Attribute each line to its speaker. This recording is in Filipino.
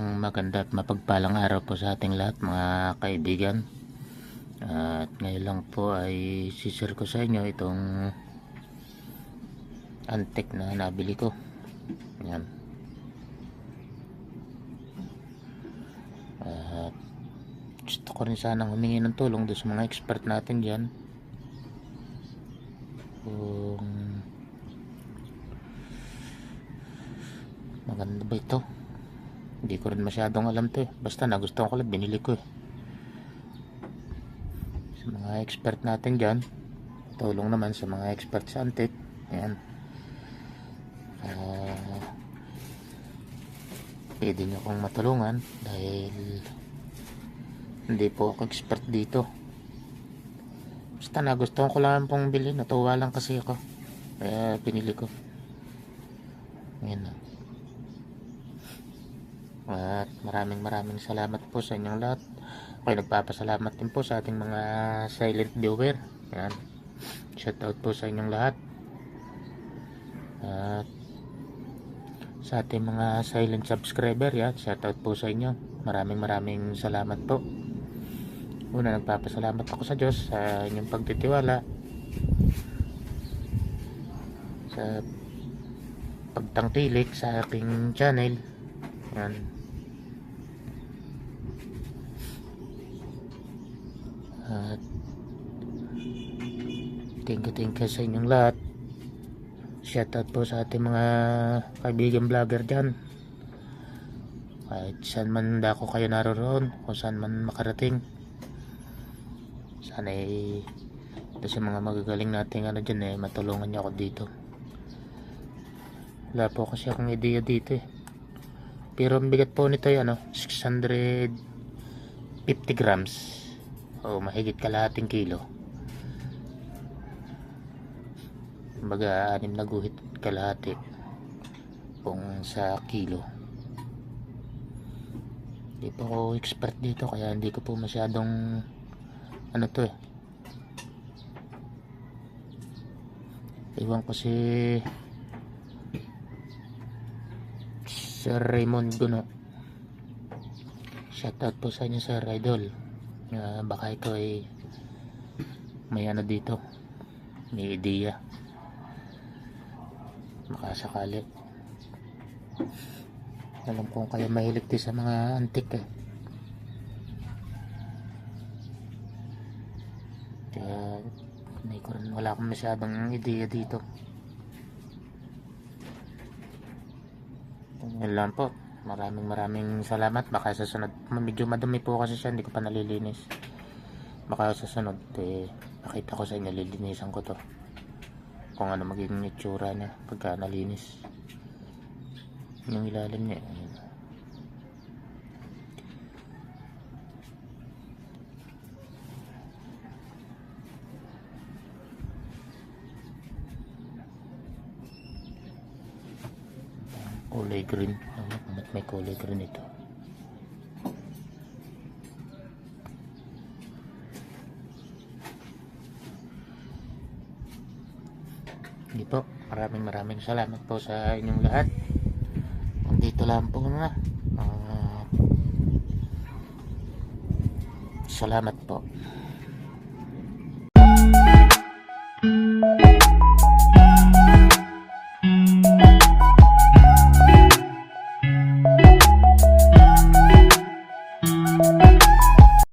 Speaker 1: maganda at mapagpalang araw po sa ating lahat mga kaibigan. At ngayon lang po ay sisir ko sa inyo itong antik na nabili ko. Yan. At gusto ko rin sanang humingi ng tulong doon sa mga expert natin dyan. Kung maganda ba ito? Hindi ko rin masyadong alam to eh. Basta nagustuhan ko lang, binili ko eh. Sa mga expert natin dyan, tulong naman sa mga expert sa antik. Ayan. Ah, pwede nyo akong matulungan dahil hindi po ako expert dito. Basta nagustuhan ko lang pong bilhin. Natuwa lang kasi ako. Kaya pinili ko. Ngayon na. At maraming maraming salamat po sa inyong lahat. Ako'y nagpapasalamat din po sa ating mga silent viewer. Yan. Shout out po sa inyong lahat. At sa ating mga silent subscriber, yan. Shout out po sa inyo. Maraming maraming salamat po. Una, nagpapasalamat ako sa Diyos sa inyong pagtitiwala. Sa pagtangkilik sa aking channel. Yan. At thank you, thank you sa inyong lahat. Shoutout po sa ating mga kaibigan vlogger dyan. Kahit saan man dako kayo naroon, kung saan man makarating. Sana eh, sa mga magagaling nating ano dyan eh, matulungan niyo ako dito. Wala po kasi akong ideya dito eh. Pero ang bigat po nito ay ano, 650 grams. O mahigit kalahating kilo. Kumbaga, anim na guhit kalahati kung sa kilo. Hindi po ako expert dito kaya hindi ko po masyadong ano to eh. Iwan ko si Sir Raymond Guno. Shoutout po sa inyo Sir Idol. Ah, baka ikaw ay may ano dito. May ideya. Baka sakali. Alam kong kayo mahilig din sa mga antik eh. Kaya rin wala akong masyadong ideya dito. Yun lang po. Maraming maraming salamat. Baka sa sunod, medyo madumi po kasi siya, hindi ko pa nalilinis. Baka sa sunod, eh, nakita ko sa inyo, lilinisan ko to. Kung ano magiging itsura niya pagka nalinis. Yung ilalim niya. Kulay green ano, may kulay green ito. Hindi po. Maraming maraming salamat po sa inyong lahat. Dito lang po na Ah, salamat po